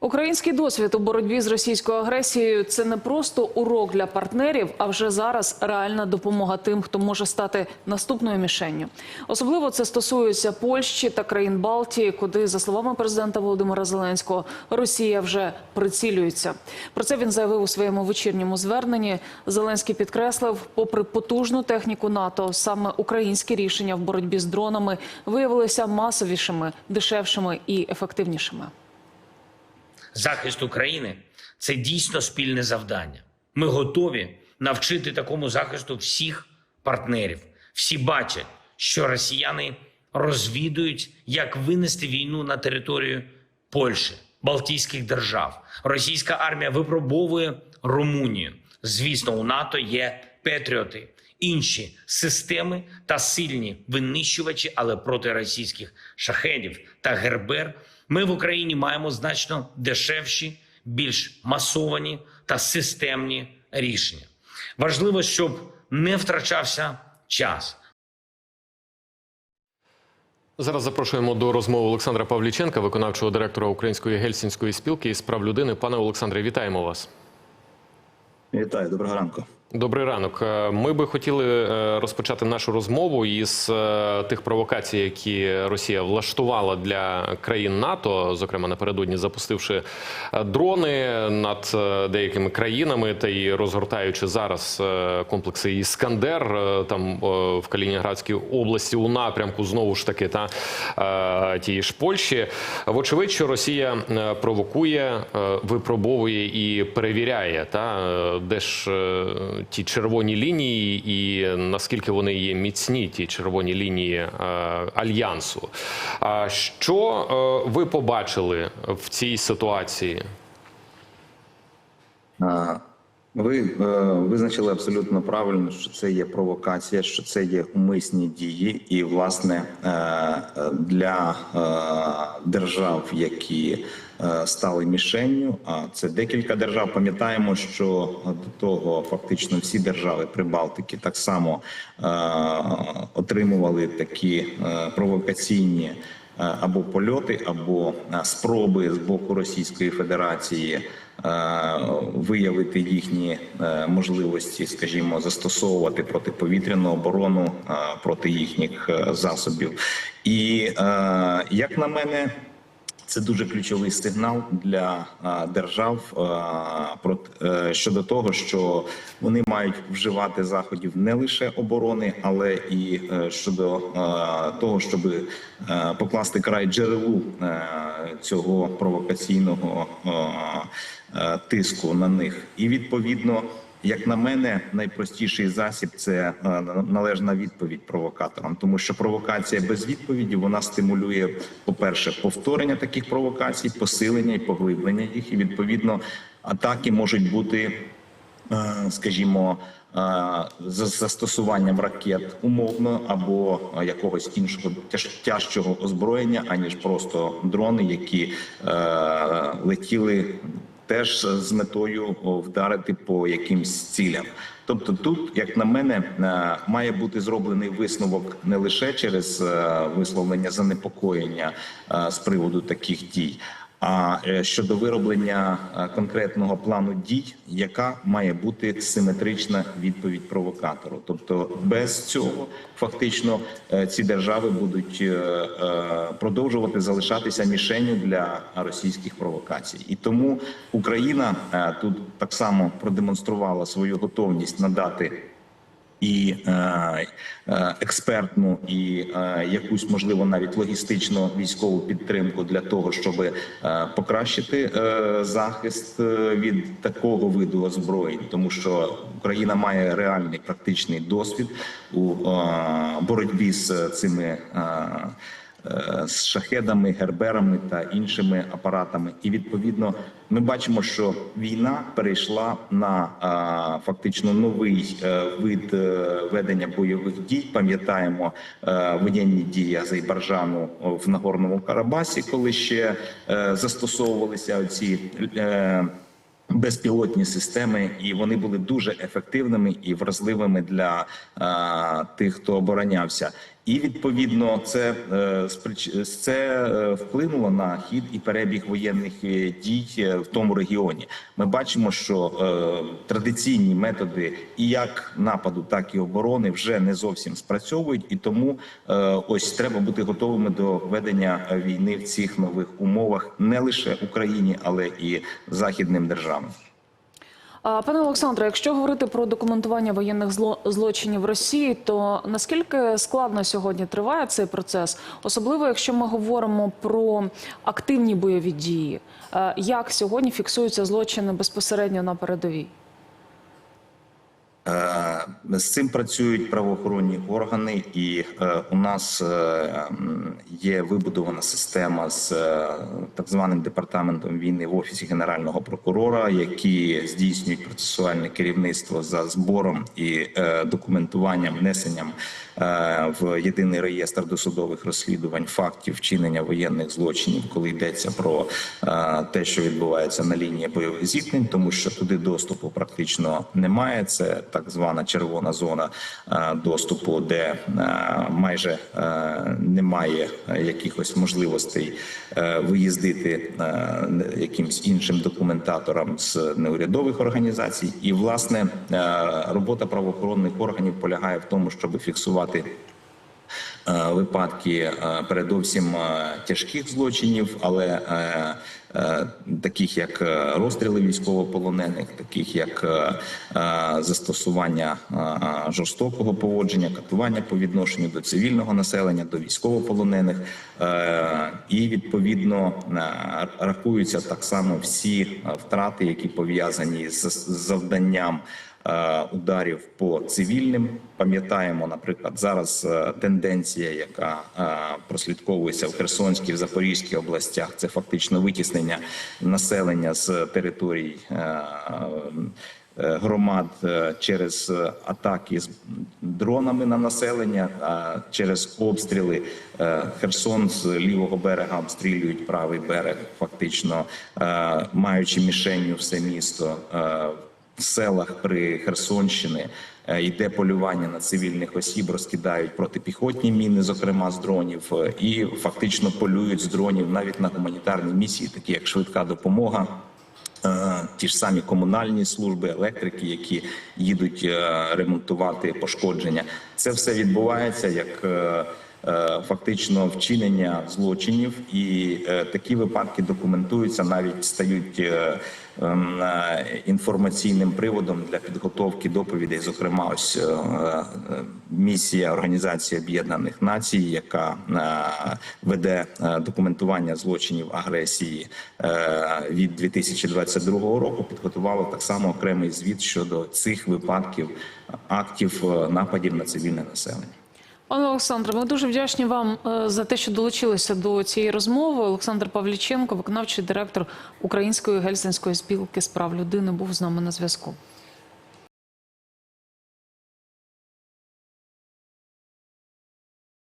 Український досвід у боротьбі з російською агресією це не просто урок для партнерів, а вже зараз реальна допомога тим, хто може стати наступною мішенню. Особливо це стосується Польщі та країн Балтії, куди, за словами президента Володимира Зеленського, Росія вже прицілюється. Про це він заявив у своєму вечірньому зверненні. Зеленський підкреслив, попри потужну техніку НАТО, саме українські рішення в боротьбі з дронами виявилися масовішими, дешевшими і ефективнішими. Захист України це дійсно спільне завдання. Ми готові навчити такому захисту всіх партнерів. Всі бачать, що росіяни розвідують, як винести війну на територію Польщі, Балтійських держав. Російська армія випробовує Румунію. Звісно, у НАТО є патріоти, інші системи та сильні винищувачі, але проти російських шахедів та гербер ми в Україні маємо значно дешевші, більш масовані та системні рішення. Важливо, щоб не втрачався час. Зараз запрошуємо до розмови Олександра Павліченка, виконавчого директора Української гельсінської спілки із прав людини. Пане Олександре, вітаємо вас. Вітаю, доброго ранку. Добрий ранок. Е, Ми би хотіли е, розпочати нашу розмову із е, тих провокацій, які Росія влаштувала для країн НАТО, зокрема напередодні запустивши дрони над деякими країнами та й розгортаючи зараз комплекси Іскандер там в Калінінградській області у напрямку знову ж таки та тієї ж Польщі. Вочевидь, що Росія провокує, випробовує і перевіряє, та де ж е, ті червоні лінії, і наскільки вони є міцні, ті червоні лінії е, альянсу. Що е, ви побачили в цій ситуації? Ви визначили абсолютно правильно, що це є провокація, що це є умисні дії, і власне для держав, які стали мішенню, а це декілька держав. Пам'ятаємо, що до того фактично всі держави Прибалтики так само е, отримували такі е, провокаційні. е, Або польоти, або е, спроби з боку Російської Федерації е, виявити їхні е, можливості, скажімо, застосовувати протиповітряну оборону е, проти їхніх е, засобів. І е, як на мене, це дуже ключовий сигнал для держав е, щодо того, що вони мають вживати заходів не лише оборони, але і е, щодо того, щоб е, покласти край джерелу цього провокаційного тиску на них, і відповідно. Як на мене, найпростіший засіб це е, належна відповідь провокаторам, тому що провокація без відповіді вона стимулює, по-перше, повторення таких провокацій, посилення і поглиблення їх, і відповідно атаки можуть бути, е, скажімо, е, з застосуванням ракет умовно або якогось іншого тяж- тяжчого озброєння, аніж просто дрони, які летіли теж з метою вдарити по якимсь цілям. Тобто, тут, як на мене, е, має бути зроблений висновок не лише через е, висловлення занепокоєння е, з приводу таких дій. А е, щодо вироблення е, конкретного плану дій, яка має бути симетрична відповідь провокатору, тобто без цього фактично е, ці держави будуть продовжувати залишатися мішенню для російських провокацій, і тому Україна тут так само продемонструвала свою готовність надати і е, е, експертну, і е, якусь можливо навіть логістичну військову підтримку для того, щоб покращити захист від такого виду озброєнь, тому що Україна має реальний практичний досвід у боротьбі з цими. Е, е, з шахедами, герберами та іншими апаратами, і відповідно ми бачимо, що війна перейшла на фактично новий е, вид е, ведення бойових дій. Пам'ятаємо е, воєнні дії Азербайджану в Нагорному Карабасі, коли ще е, застосовувалися ці. Е, безпілотні системи, і вони були дуже ефективними і вразливими для е, тих, хто оборонявся. І відповідно це, е, це е, вплинуло на хід і перебіг воєнних е, дій в тому регіоні. Ми бачимо, що традиційні методи і як нападу, так і оборони вже не зовсім спрацьовують, і тому ось треба бути готовими до ведення війни в цих нових умовах не лише Україні, але і західним державам. Пане Олександре, якщо говорити про документування воєнних зло- злочинів Росії, то наскільки складно сьогодні триває цей процес, особливо якщо ми говоримо про активні бойові дії, Е, як сьогодні фіксуються злочини безпосередньо на передовій? З цим працюють правоохоронні органи, і е, у нас е, є вибудована система з е, так званим департаментом війни в офісі генерального прокурора, які здійснюють процесуальне керівництво за збором і е, документуванням, внесенням е, в єдиний реєстр досудових розслідувань фактів вчинення воєнних злочинів, коли йдеться про е, те, що відбувається на лінії бойових зіткнень, тому що туди доступу практично немає. Це так звана червона зона е, доступу, де е, майже е, немає якихось можливостей виїздити якимсь іншим документаторам з неурядових організацій. І власне робота правоохоронних органів полягає в тому, щоб фіксувати випадки е, передовсім е, тяжких злочинів, але е, е, таких як е, розстріли військовополонених, таких як е, е, застосування е, жорстокого поводження, катування по відношенню до цивільного населення, до військовополонених, Е, і відповідно е, рахуються так само всі е, втрати, які пов'язані з завданням е, ударів по цивільним. Пам'ятаємо, наприклад, зараз е, тенденція, яка е, прослідковується в Херсонській, в Запорізькій областях, це фактично витіснення населення з територій. е, е, Громад е, через е, атаки з дронами на населення, а через обстріли Е, Херсон з лівого берега обстрілюють правий берег, фактично е, маючи мішенню все місто. Селах при Херсонщини е, йде полювання на цивільних осіб, розкидають протипіхотні міни, зокрема з дронів, е, і фактично полюють з дронів навіть на гуманітарні місії, такі як швидка допомога. Е, Ті ж самі комунальні служби, електрики, які їдуть ремонтувати пошкодження, це все відбувається як фактично вчинення злочинів, і е, такі випадки документуються, навіть стають е, ем, е, інформаційним приводом для підготовки доповідей. Зокрема, ось е, е, місія Організації Об'єднаних Націй, яка е, веде е, документування злочинів агресії е, від 2022 року, підготувала так само окремий звіт щодо цих випадків актів е, нападів на цивільне населення. Пане Олександре, ми дуже вдячні вам е, за те, що долучилися до цієї розмови. Олександр Павліченко, виконавчий директор Української гельсінської спілки з прав людини, був з нами на зв'язку.